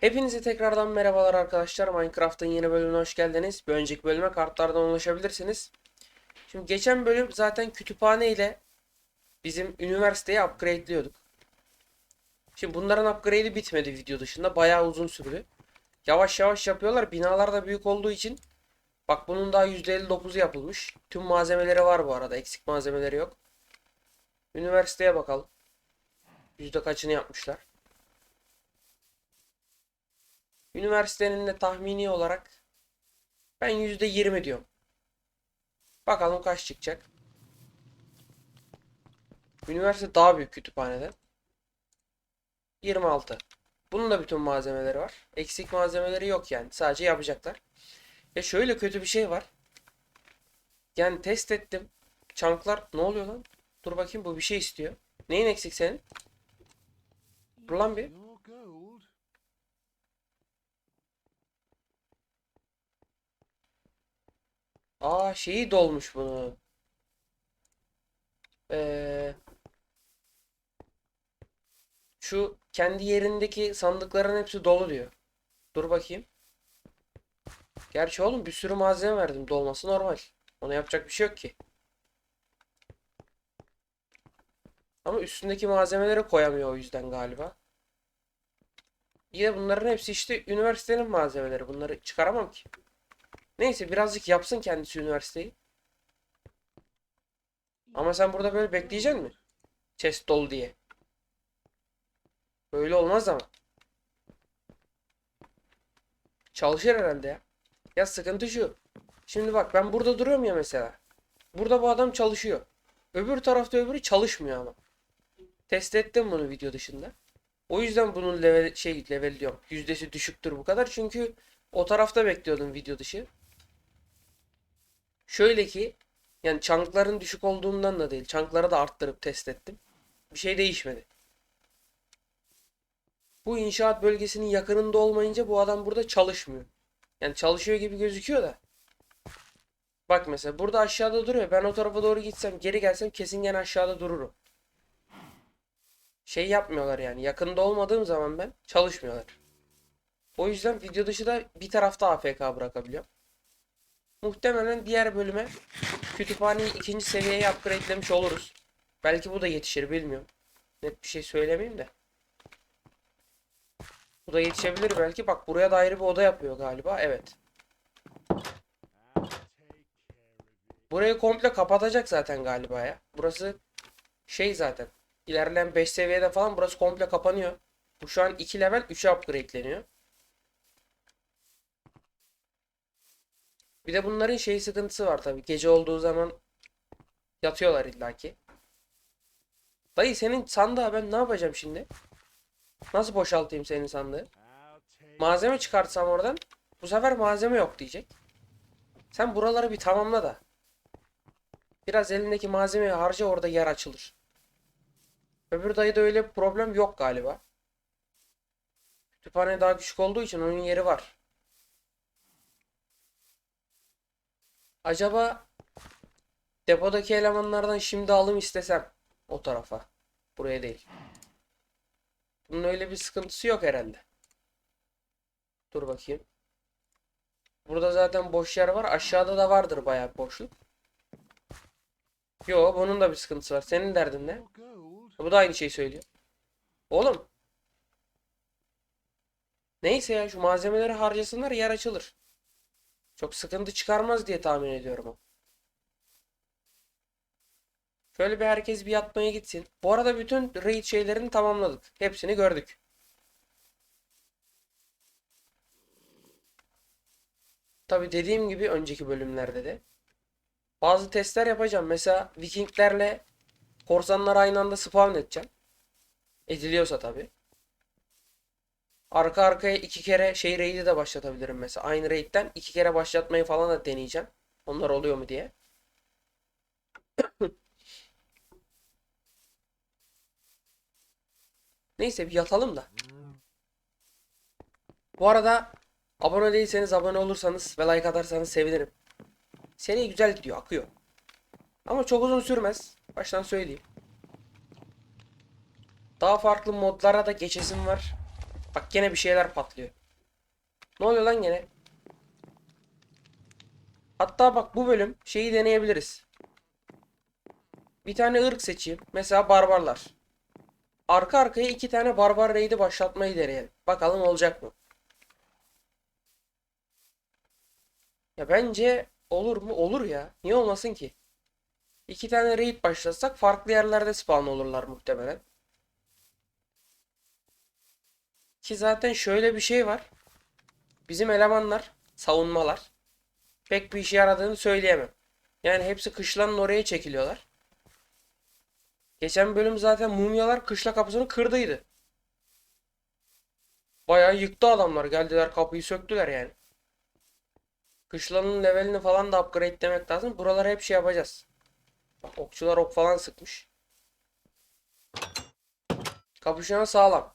Hepinize tekrardan merhabalar arkadaşlar. Minecraft'ın yeni bölümüne hoş geldiniz. Bir önceki bölüme kartlardan ulaşabilirsiniz. Şimdi geçen bölüm zaten kütüphane ile bizim üniversiteyi upgrade'liyorduk. Şimdi bunların upgrade'i bitmedi video dışında. Bayağı uzun sürdü. Yavaş yavaş yapıyorlar. Binalar da büyük olduğu için. Bak bunun daha %59'u yapılmış. Tüm malzemeleri var bu arada. Eksik malzemeleri yok. Üniversiteye bakalım. Yüzde kaçını yapmışlar. Üniversitenin de tahmini olarak ben %20 diyorum. Bakalım kaç çıkacak. Üniversite daha büyük kütüphanede. 26. Bunun da bütün malzemeleri var. Eksik malzemeleri yok yani. Sadece yapacaklar. Ya şöyle kötü bir şey var. Yani test ettim. Çanklar ne oluyor lan? Dur bakayım bu bir şey istiyor. Neyin eksik senin? Dur lan bir. Aa şeyi dolmuş bunu. Ee, şu kendi yerindeki sandıkların hepsi dolu diyor. Dur bakayım. Gerçi oğlum bir sürü malzeme verdim. Dolması normal. Ona yapacak bir şey yok ki. Ama üstündeki malzemeleri koyamıyor o yüzden galiba. Yine bunların hepsi işte üniversitenin malzemeleri. Bunları çıkaramam ki. Neyse birazcık yapsın kendisi üniversiteyi. Ama sen burada böyle bekleyecek misin? Chest dolu diye. Böyle olmaz ama. Çalışır herhalde ya. Ya sıkıntı şu. Şimdi bak ben burada duruyorum ya mesela. Burada bu adam çalışıyor. Öbür tarafta öbürü çalışmıyor ama. Test ettim bunu video dışında. O yüzden bunun level şey level diyorum. Yüzdesi düşüktür bu kadar. Çünkü o tarafta bekliyordum video dışı. Şöyle ki yani çankların düşük olduğundan da değil. Çankları da arttırıp test ettim. Bir şey değişmedi. Bu inşaat bölgesinin yakınında olmayınca bu adam burada çalışmıyor. Yani çalışıyor gibi gözüküyor da. Bak mesela burada aşağıda duruyor. Ben o tarafa doğru gitsem geri gelsem kesin gene aşağıda dururum. Şey yapmıyorlar yani. Yakında olmadığım zaman ben çalışmıyorlar. O yüzden video dışı da bir tarafta AFK bırakabiliyorum. Muhtemelen diğer bölüme kütüphaneyi ikinci seviyeye upgrade'lemiş oluruz. Belki bu da yetişir bilmiyorum. Net bir şey söylemeyeyim de. Bu da yetişebilir belki. Bak buraya da ayrı bir oda yapıyor galiba. Evet. Burayı komple kapatacak zaten galiba ya. Burası şey zaten. İlerleyen 5 seviyede falan burası komple kapanıyor. Bu şu an 2 level 3'e upgradeleniyor. Bir de bunların şey sıkıntısı var tabii. Gece olduğu zaman yatıyorlar illaki. Dayı senin sandığa ben ne yapacağım şimdi? Nasıl boşaltayım senin sandığı? Malzeme çıkartsam oradan bu sefer malzeme yok diyecek. Sen buraları bir tamamla da. Biraz elindeki malzemeyi harca orada yer açılır. Öbür dayıda öyle bir problem yok galiba. Kütüphane daha küçük olduğu için onun yeri var. Acaba depodaki elemanlardan şimdi alım istesem o tarafa. Buraya değil. Bunun öyle bir sıkıntısı yok herhalde. Dur bakayım. Burada zaten boş yer var. Aşağıda da vardır bayağı boşluk. Yo bunun da bir sıkıntısı var. Senin derdin ne? Bu da aynı şeyi söylüyor. Oğlum. Neyse ya şu malzemeleri harcasınlar yer açılır. Çok sıkıntı çıkarmaz diye tahmin ediyorum. Şöyle bir herkes bir yatmaya gitsin. Bu arada bütün raid şeylerini tamamladık. Hepsini gördük. Tabi dediğim gibi önceki bölümlerde de bazı testler yapacağım. Mesela Vikinglerle korsanları aynı anda spawn edeceğim. Ediliyorsa tabi. Arka arkaya iki kere şey raid'i de başlatabilirim mesela. Aynı raid'den iki kere başlatmayı falan da deneyeceğim. Onlar oluyor mu diye. Neyse bir yatalım da. Bu arada abone değilseniz abone olursanız ve like atarsanız sevinirim. Seri güzel gidiyor, akıyor. Ama çok uzun sürmez. Baştan söyleyeyim. Daha farklı modlara da geçesim var. Bak gene bir şeyler patlıyor. Ne oluyor lan gene? Hatta bak bu bölüm şeyi deneyebiliriz. Bir tane ırk seçeyim. Mesela barbarlar. Arka arkaya iki tane barbar raid'i başlatmayı deneyelim. Bakalım olacak mı? Ya bence olur mu? Olur ya. Niye olmasın ki? İki tane raid başlatsak farklı yerlerde spawn olurlar muhtemelen. Ki zaten şöyle bir şey var. Bizim elemanlar, savunmalar pek bir işe yaradığını söyleyemem. Yani hepsi kışlanın oraya çekiliyorlar. Geçen bölüm zaten mumyalar kışla kapısını kırdıydı. Bayağı yıktı adamlar. Geldiler kapıyı söktüler yani. Kışlanın levelini falan da upgrade demek lazım. Buralara hep şey yapacağız. Bak okçular ok falan sıkmış. Kapı şu an sağlam.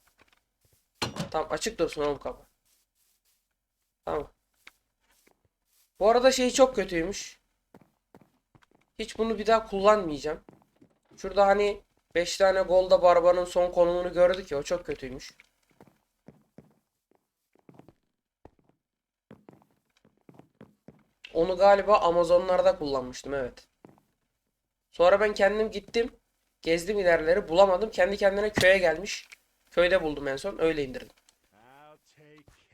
Tamam açık dursun oğlum kapı. Tamam. Bu arada şey çok kötüymüş. Hiç bunu bir daha kullanmayacağım. Şurada hani 5 tane golda barbanın son konumunu gördük ya o çok kötüymüş. Onu galiba Amazonlarda kullanmıştım evet. Sonra ben kendim gittim. Gezdim ilerleri bulamadım. Kendi kendine köye gelmiş. Köyde buldum en son. Öyle indirdim.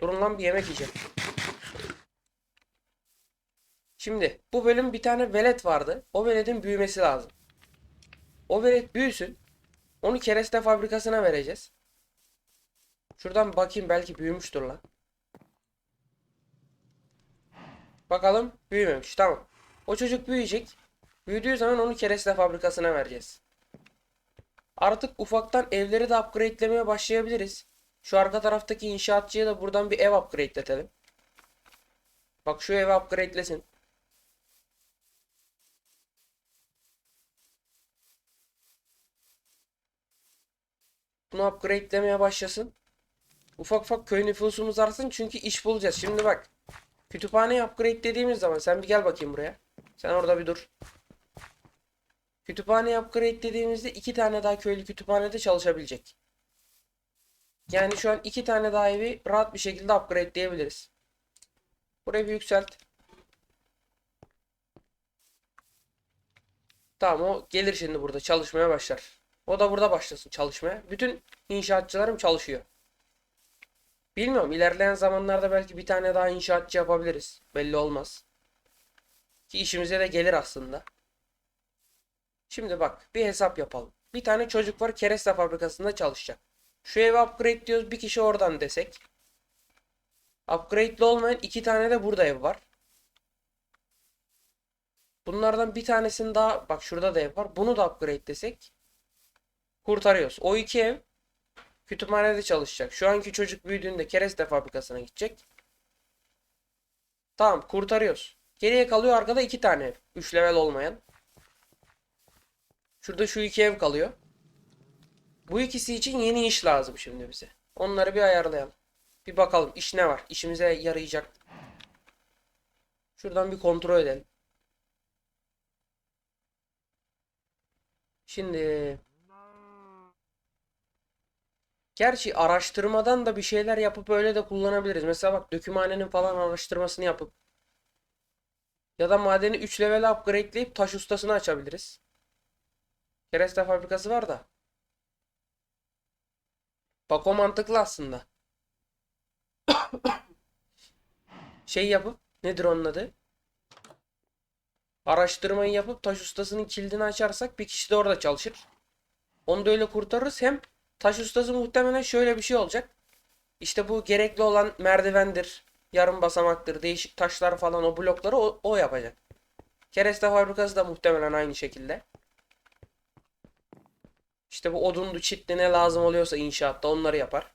Durun lan bir yemek yiyeceğim. Şimdi bu bölüm bir tane velet vardı. O veletin büyümesi lazım. O velet büyüsün. Onu kereste fabrikasına vereceğiz. Şuradan bakayım belki büyümüştür lan. Bakalım büyümemiş. Tamam. O çocuk büyüyecek. Büyüdüğü zaman onu kereste fabrikasına vereceğiz. Artık ufaktan evleri de upgrade'lemeye başlayabiliriz. Şu arka taraftaki inşaatçıya da buradan bir ev upgrade'letelim. Bak şu evi upgrade'lesin. Bunu upgrade'lemeye başlasın. Ufak ufak köy nüfusumuz artsın çünkü iş bulacağız. Şimdi bak. Kütüphaneyi upgrade dediğimiz zaman sen bir gel bakayım buraya. Sen orada bir dur. Kütüphaneyi upgrade dediğimizde iki tane daha köylü kütüphanede çalışabilecek. Yani şu an iki tane daha evi rahat bir şekilde upgrade diyebiliriz. Burayı bir yükselt. Tamam o gelir şimdi burada çalışmaya başlar. O da burada başlasın çalışmaya. Bütün inşaatçılarım çalışıyor. Bilmiyorum ilerleyen zamanlarda belki bir tane daha inşaatçı yapabiliriz. Belli olmaz. Ki işimize de gelir aslında. Şimdi bak bir hesap yapalım. Bir tane çocuk var kereste fabrikasında çalışacak. Şu evi upgrade diyoruz bir kişi oradan desek. Upgrade'li olmayan iki tane de burada ev var. Bunlardan bir tanesini daha bak şurada da ev var. Bunu da upgrade desek kurtarıyoruz. O iki ev kütüphanede çalışacak. Şu anki çocuk büyüdüğünde kereste fabrikasına gidecek. Tamam kurtarıyoruz. Geriye kalıyor arkada iki tane ev. 3 level olmayan. Şurada şu iki ev kalıyor. Bu ikisi için yeni iş lazım şimdi bize. Onları bir ayarlayalım. Bir bakalım iş ne var? İşimize yarayacak. Şuradan bir kontrol edelim. Şimdi Gerçi araştırmadan da bir şeyler yapıp öyle de kullanabiliriz. Mesela bak dökümhanenin falan araştırmasını yapıp ya da madeni 3 level upgradeleyip taş ustasını açabiliriz. Kereste fabrikası var da. Bak o mantıklı aslında. Şey yapıp nedir onun adı? Araştırmayı yapıp taş ustasının kilidini açarsak bir kişi de orada çalışır. Onu da öyle kurtarırız. Hem taş ustası muhtemelen şöyle bir şey olacak. İşte bu gerekli olan merdivendir, yarım basamaktır, değişik taşlar falan o blokları o, o yapacak. Kereste fabrikası da muhtemelen aynı şekilde. İşte bu odundu, çitli ne lazım oluyorsa inşaatta onları yapar.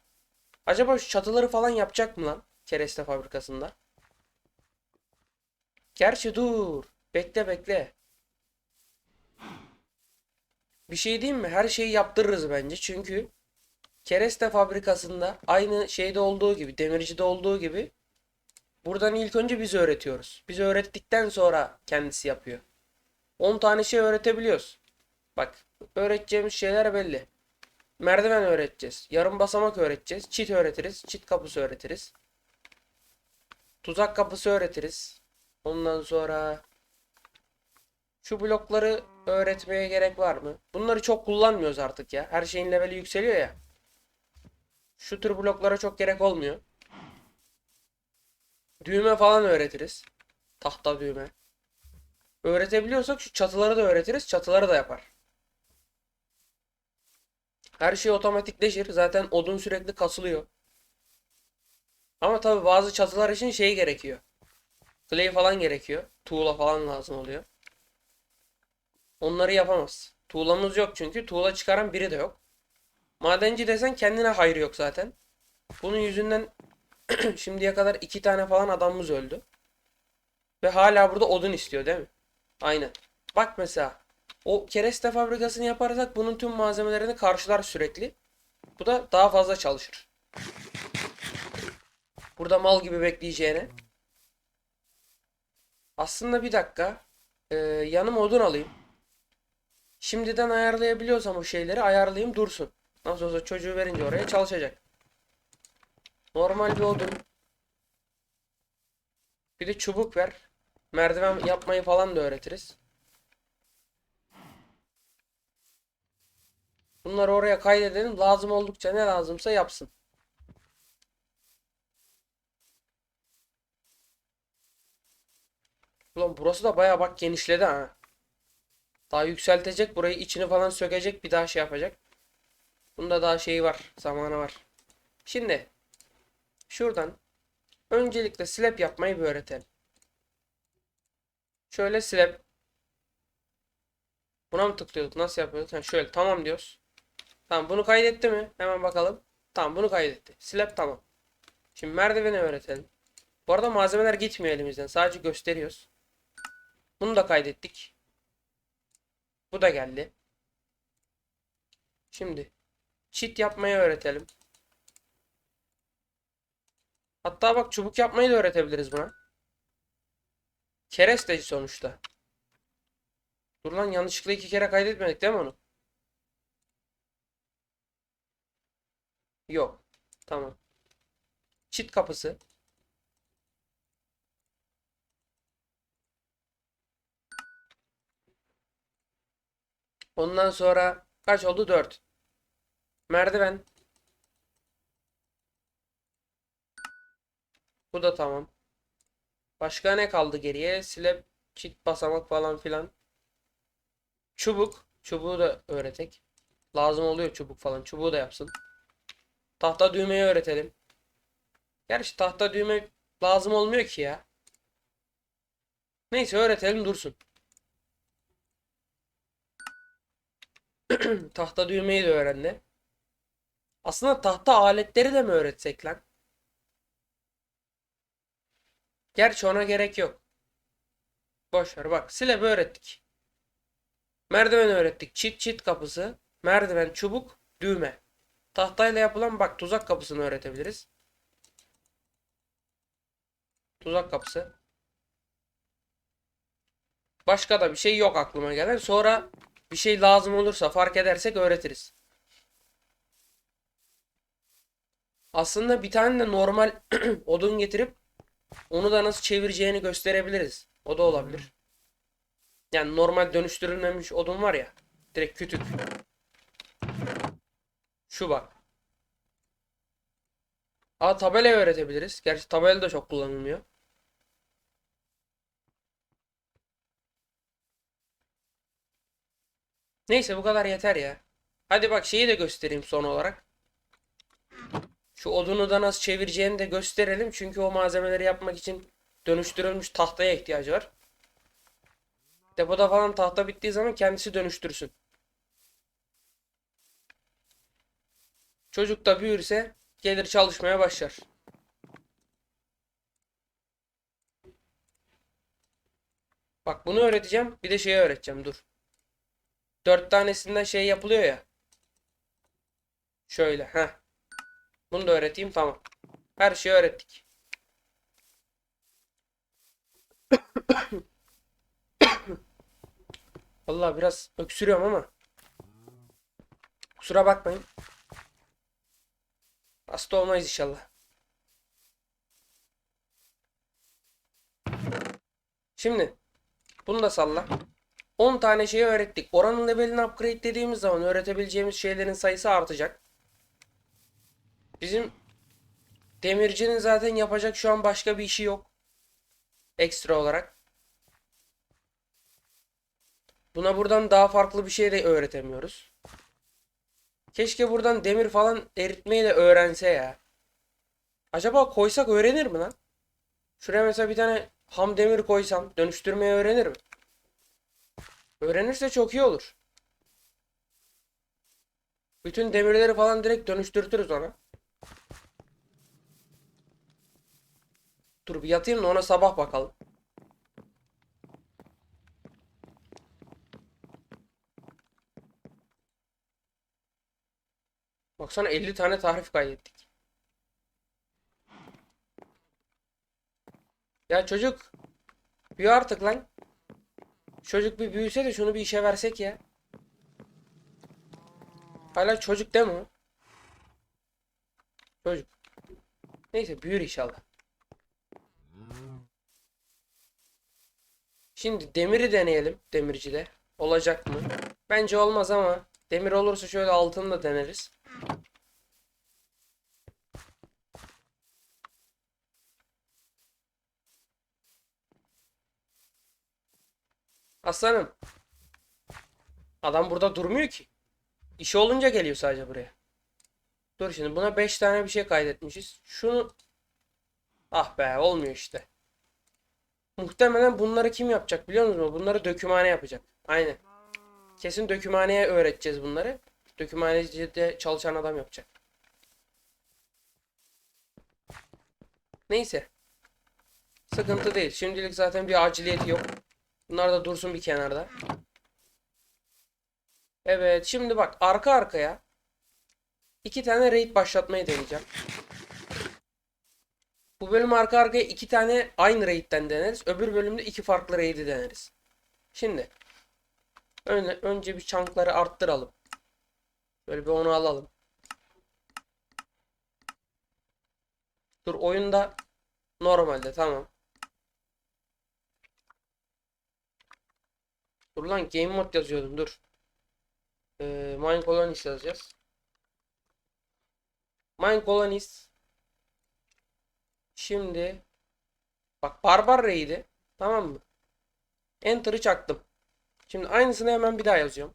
Acaba şu çatıları falan yapacak mı lan kereste fabrikasında? Gerçi dur. Bekle bekle. Bir şey diyeyim mi? Her şeyi yaptırırız bence. Çünkü kereste fabrikasında aynı şeyde olduğu gibi, demircide olduğu gibi buradan ilk önce biz öğretiyoruz. Biz öğrettikten sonra kendisi yapıyor. 10 tane şey öğretebiliyoruz. Bak, öğreteceğimiz şeyler belli. merdiven öğreteceğiz. Yarım basamak öğreteceğiz. Çit öğretiriz. Çit kapısı öğretiriz. Tuzak kapısı öğretiriz. Ondan sonra şu blokları öğretmeye gerek var mı? Bunları çok kullanmıyoruz artık ya. Her şeyin leveli yükseliyor ya. Şu tür bloklara çok gerek olmuyor. Düğme falan öğretiriz. Tahta düğme. Öğretebiliyorsak şu çatıları da öğretiriz. Çatıları da yapar. Her şey otomatikleşir. Zaten odun sürekli kasılıyor. Ama tabi bazı çatılar için şey gerekiyor. Clay falan gerekiyor. Tuğla falan lazım oluyor. Onları yapamaz. Tuğlamız yok çünkü. Tuğla çıkaran biri de yok. Madenci desen kendine hayrı yok zaten. Bunun yüzünden şimdiye kadar iki tane falan adamımız öldü. Ve hala burada odun istiyor değil mi? Aynen. Bak mesela. O kereste fabrikasını yaparsak bunun tüm malzemelerini karşılar sürekli. Bu da daha fazla çalışır. Burada mal gibi bekleyeceğine. Aslında bir dakika. Ee, yanıma odun alayım. Şimdiden ayarlayabiliyorsam o şeyleri ayarlayayım dursun. Nasıl olsa çocuğu verince oraya çalışacak. Normal bir odun. Bir de çubuk ver. Merdiven yapmayı falan da öğretiriz. Bunları oraya kaydedelim. Lazım oldukça ne lazımsa yapsın. Ulan burası da baya bak genişledi ha. Daha yükseltecek burayı içini falan sökecek bir daha şey yapacak. Bunda daha şeyi var. Zamanı var. Şimdi şuradan öncelikle slab yapmayı bir öğretelim. Şöyle slab. Buna mı tıklıyorduk? Nasıl yapıyorduk? Ha, şöyle tamam diyoruz. Tamam bunu kaydetti mi? Hemen bakalım. Tamam bunu kaydetti. Slab tamam. Şimdi merdiveni öğretelim. Bu arada malzemeler gitmiyor elimizden. Sadece gösteriyoruz. Bunu da kaydettik. Bu da geldi. Şimdi çit yapmayı öğretelim. Hatta bak çubuk yapmayı da öğretebiliriz buna. Keresteci sonuçta. Dur lan yanlışlıkla iki kere kaydetmedik değil mi onu? Yok. Tamam. Çit kapısı. Ondan sonra kaç oldu? 4. Merdiven. Bu da tamam. Başka ne kaldı geriye? Slab, çit basamak falan filan. Çubuk. Çubuğu da öğretek. Lazım oluyor çubuk falan. Çubuğu da yapsın. Tahta düğmeyi öğretelim. Gerçi tahta düğme lazım olmuyor ki ya. Neyse öğretelim dursun. Tahta düğmeyi de öğrendi. Aslında tahta aletleri de mi öğretsek lan? Gerçi ona gerek yok. Boş ver bak. Slab'ı öğrettik. Merdiven öğrettik. Çit çit kapısı. Merdiven, çubuk, düğme. Tahtayla yapılan bak tuzak kapısını öğretebiliriz. Tuzak kapısı. Başka da bir şey yok aklıma gelen. Sonra bir şey lazım olursa fark edersek öğretiriz. Aslında bir tane de normal odun getirip onu da nasıl çevireceğini gösterebiliriz. O da olabilir. Yani normal dönüştürülmemiş odun var ya. Direkt kütük. Şu bak. Aa tabela öğretebiliriz. Gerçi tabela da çok kullanılmıyor. Neyse bu kadar yeter ya. Hadi bak şeyi de göstereyim son olarak. Şu odunu da nasıl çevireceğini de gösterelim. Çünkü o malzemeleri yapmak için dönüştürülmüş tahtaya ihtiyacı var. Depoda falan tahta bittiği zaman kendisi dönüştürsün. Çocuk da büyürse gelir çalışmaya başlar. Bak bunu öğreteceğim. Bir de şeyi öğreteceğim. Dur. Dört tanesinden şey yapılıyor ya. Şöyle. ha. Bunu da öğreteyim. Tamam. Her şeyi öğrettik. Vallahi biraz öksürüyorum ama. Kusura bakmayın. Hasta olmayız inşallah. Şimdi bunu da salla. 10 tane şeyi öğrettik. Oranın levelini upgrade dediğimiz zaman öğretebileceğimiz şeylerin sayısı artacak. Bizim demircinin zaten yapacak şu an başka bir işi yok. Ekstra olarak. Buna buradan daha farklı bir şey de öğretemiyoruz. Keşke buradan demir falan eritmeyi de öğrense ya. Acaba koysak öğrenir mi lan? Şuraya mesela bir tane ham demir koysam dönüştürmeyi öğrenir mi? Öğrenirse çok iyi olur. Bütün demirleri falan direkt dönüştürtürüz ona. Dur bir yatayım da ona sabah bakalım. Baksana 50 tane tarif kaydettik. Ya çocuk büyü artık lan. Çocuk bir büyüse de şunu bir işe versek ya. Hala çocuk değil mi? Çocuk. Neyse büyür inşallah. Şimdi demiri deneyelim demircide. Olacak mı? Bence olmaz ama demir olursa şöyle altını da deneriz. Aslanım. Adam burada durmuyor ki. İşi olunca geliyor sadece buraya. Dur şimdi buna 5 tane bir şey kaydetmişiz. Şunu Ah be olmuyor işte. Muhtemelen bunları kim yapacak biliyor musunuz? Bunları dökümhane yapacak. Aynen. Kesin dökümhaneye öğreteceğiz bunları. Dökümhanecide çalışan adam yapacak. Neyse. Sıkıntı değil. Şimdilik zaten bir aciliyeti yok. Bunlar da dursun bir kenarda. Evet şimdi bak arka arkaya iki tane raid başlatmayı deneyeceğim. Bu bölüm arka arkaya iki tane aynı raid'den deneriz. Öbür bölümde iki farklı raid'i deneriz. Şimdi önce, önce bir çankları arttıralım. Böyle bir onu alalım. Dur oyunda normalde tamam. Dur lan game mode yazıyordum dur. Ee, Mine Colonies yazacağız. Mine Colonies. Şimdi bak Barbar Raid'i tamam mı? Enter'ı çaktım. Şimdi aynısını hemen bir daha yazıyorum.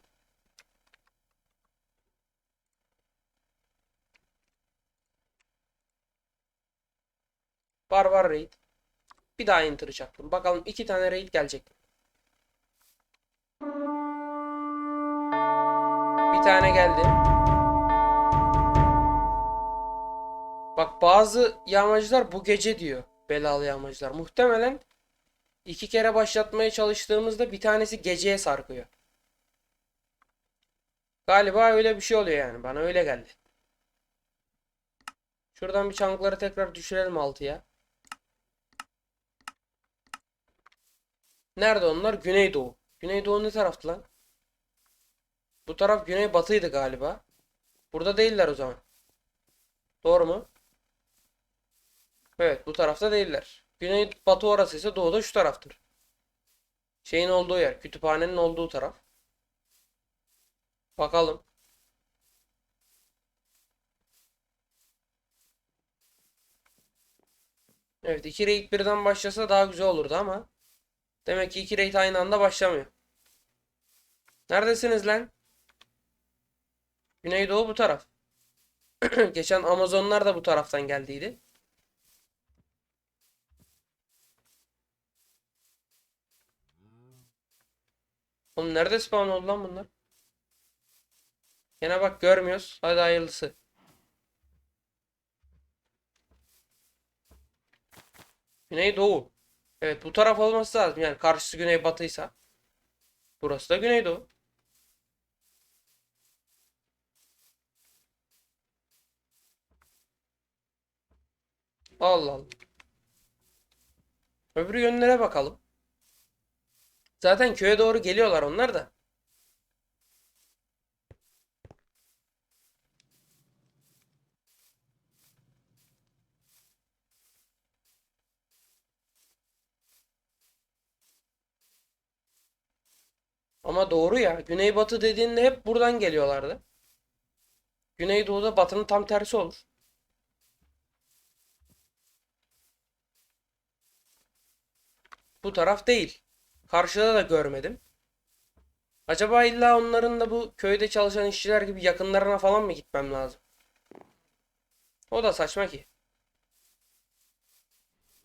Barbar Raid. Bir daha Enter'ı çaktım. Bakalım iki tane raid gelecek. Bir tane geldi. Bak bazı yağmacılar bu gece diyor. Belalı yağmacılar. Muhtemelen iki kere başlatmaya çalıştığımızda bir tanesi geceye sarkıyor. Galiba öyle bir şey oluyor yani. Bana öyle geldi. Şuradan bir çankları tekrar düşürelim altıya. Nerede onlar? Güneydoğu. Güneydoğu ne taraftı lan? Bu taraf güneybatıydı galiba. Burada değiller o zaman. Doğru mu? Evet bu tarafta değiller. Güneybatı orası ise doğuda şu taraftır. Şeyin olduğu yer. Kütüphanenin olduğu taraf. Bakalım. Evet iki raid birden başlasa daha güzel olurdu ama. Demek ki iki raid aynı anda başlamıyor. Neredesiniz lan? Güneydoğu bu taraf. Geçen Amazonlar da bu taraftan geldiydi. Oğlum nerede spawn oldu lan bunlar? Yine bak görmüyoruz. Hadi hayırlısı. Güneydoğu. Evet bu taraf olması lazım. Yani karşısı güneybatıysa. Burası da güneydoğu. Allah Allah. Öbür yönlere bakalım. Zaten köye doğru geliyorlar onlar da. Ama doğru ya. Güneybatı dediğinde hep buradan geliyorlardı. Güneydoğu'da batının tam tersi olur. Bu taraf değil. Karşıda da görmedim. Acaba illa onların da bu köyde çalışan işçiler gibi yakınlarına falan mı gitmem lazım? O da saçma ki.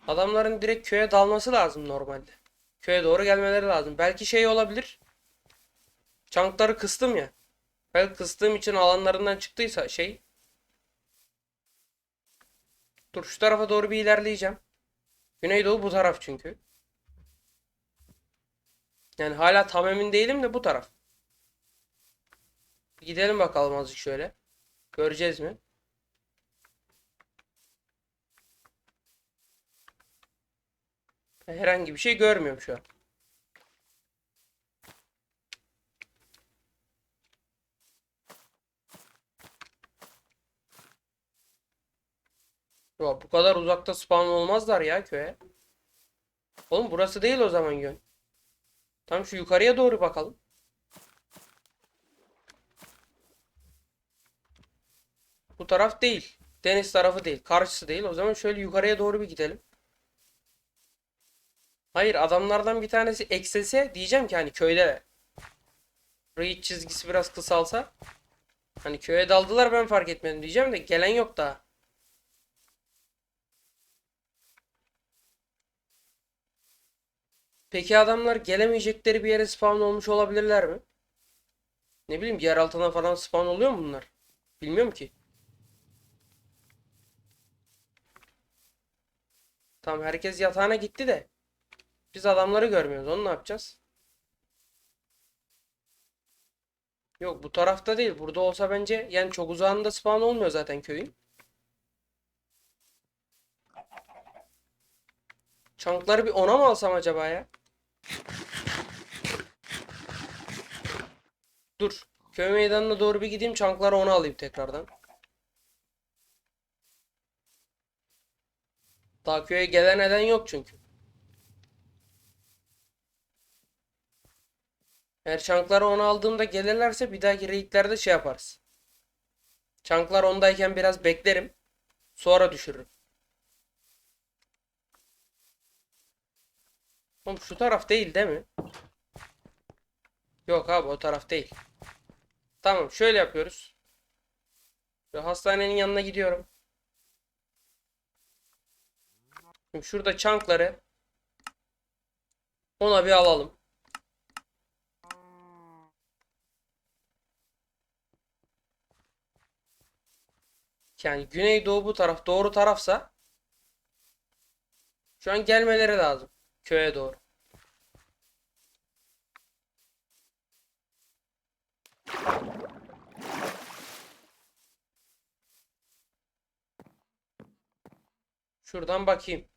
Adamların direkt köye dalması lazım normalde. Köye doğru gelmeleri lazım. Belki şey olabilir. Çankları kıstım ya. Belki kıstığım için alanlarından çıktıysa şey. Dur şu tarafa doğru bir ilerleyeceğim. Güneydoğu bu taraf çünkü. Yani hala tam emin değilim de bu taraf. Gidelim bakalım azıcık şöyle. Göreceğiz mi? Herhangi bir şey görmüyorum şu an. Ya bu kadar uzakta spawn olmazlar ya köye. Oğlum burası değil o zaman yön. Tam şu yukarıya doğru bakalım. Bu taraf değil. Deniz tarafı değil. Karşısı değil. O zaman şöyle yukarıya doğru bir gidelim. Hayır adamlardan bir tanesi eksilse diyeceğim ki hani köyde reach çizgisi biraz kısalsa hani köye daldılar ben fark etmedim diyeceğim de gelen yok daha. Peki adamlar gelemeyecekleri bir yere spawn olmuş olabilirler mi? Ne bileyim yer altına falan spawn oluyor mu bunlar? Bilmiyorum ki. Tamam herkes yatağına gitti de. Biz adamları görmüyoruz. Onu ne yapacağız? Yok bu tarafta değil. Burada olsa bence yani çok uzağında spawn olmuyor zaten köyün. Çankları bir ona mı alsam acaba ya? Dur. Köy meydanına doğru bir gideyim. Çankları ona alayım tekrardan. Daha köye gelen eden yok çünkü. Eğer çankları ona aldığımda gelirlerse bir dahaki raidlerde şey yaparız. Çanklar ondayken biraz beklerim. Sonra düşürürüm. Oğlum şu taraf değil değil mi? Yok abi o taraf değil. Tamam şöyle yapıyoruz. Şu hastanenin yanına gidiyorum. Şimdi şurada çankları ona bir alalım. Yani güneydoğu bu taraf doğru tarafsa şu an gelmeleri lazım köye doğru. Şuradan bakayım.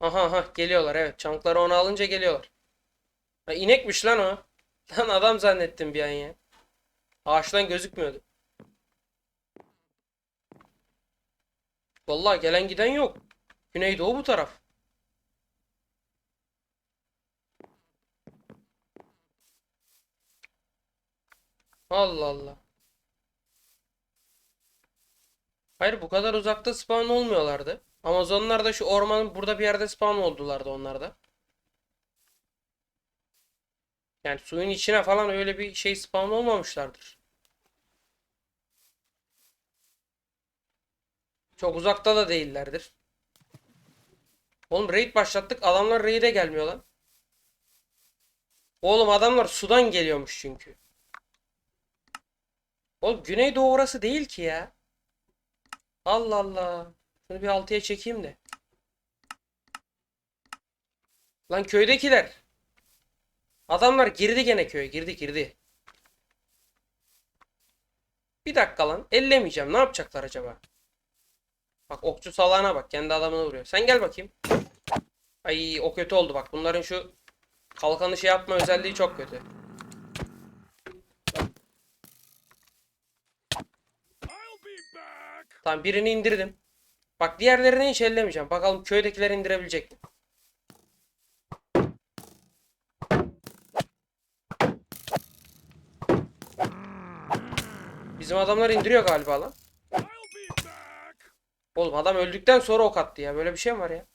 Aha aha geliyorlar evet. Çankları onu alınca geliyorlar. Ha, inekmiş lan o. Lan adam zannettim bir an ya. Ağaçtan gözükmüyordu. Vallahi gelen giden yok. Güneydoğu bu taraf. Allah Allah. Hayır bu kadar uzakta spawn olmuyorlardı. Amazonlar da şu ormanın burada bir yerde spawn oldulardı onlar da. Yani suyun içine falan öyle bir şey spawn olmamışlardır. Çok uzakta da değillerdir. Oğlum raid başlattık. Adamlar raid'e gelmiyor lan. Oğlum adamlar sudan geliyormuş çünkü. Oğlum Güneydoğu orası değil ki ya. Allah Allah. Şunu bir altıya çekeyim de. Lan köydekiler. Adamlar girdi gene köye. Girdi girdi. Bir dakika lan. Ellemeyeceğim. Ne yapacaklar acaba? Bak okçu salağına bak. Kendi adamını vuruyor. Sen gel bakayım. Ay o kötü oldu bak. Bunların şu kalkanı şey yapma özelliği çok kötü. Tamam birini indirdim. Bak diğerlerini hiç ellemeyeceğim. Bakalım köydekileri indirebilecek mi? Bizim adamlar indiriyor galiba lan. Oğlum adam öldükten sonra ok attı ya. Böyle bir şey mi var ya?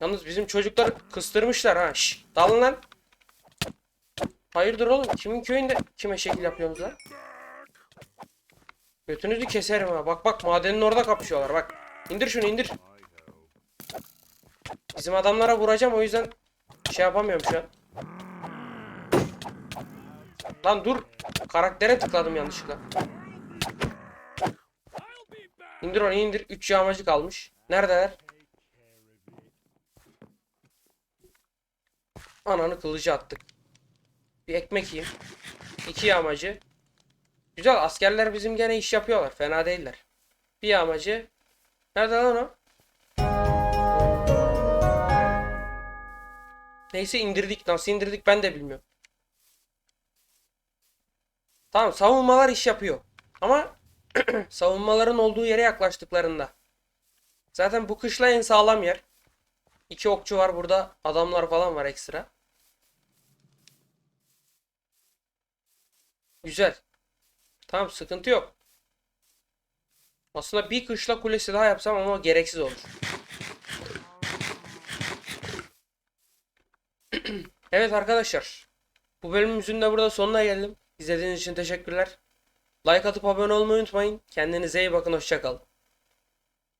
Yalnız bizim çocukları kıstırmışlar ha. Şşş dalın lan. Hayırdır oğlum? Kimin köyünde kime şekil yapıyorsunuz lan? Götünüzü keserim ha. Bak bak madenin orada kapışıyorlar bak. İndir şunu indir. Bizim adamlara vuracağım o yüzden şey yapamıyorum şu an. Lan dur. Karaktere tıkladım yanlışlıkla. İndir onu indir. 3 yağmacı kalmış. Neredeler? Ananı kılıcı attık. Bir ekmek yiyeyim. İki yağmacı. Güzel askerler bizim gene iş yapıyorlar. Fena değiller. Bir yağmacı. Nerede lan o? Neyse indirdik. Nasıl indirdik ben de bilmiyorum. Tamam savunmalar iş yapıyor. Ama savunmaların olduğu yere yaklaştıklarında. Zaten bu kışla en sağlam yer. İki okçu var burada. Adamlar falan var ekstra. Güzel. Tamam sıkıntı yok. Aslında bir kışla kulesi daha yapsam ama gereksiz olur. evet arkadaşlar. Bu bölümümüzün de burada sonuna geldim. İzlediğiniz için teşekkürler. Like atıp abone olmayı unutmayın. Kendinize iyi bakın. Hoşçakalın.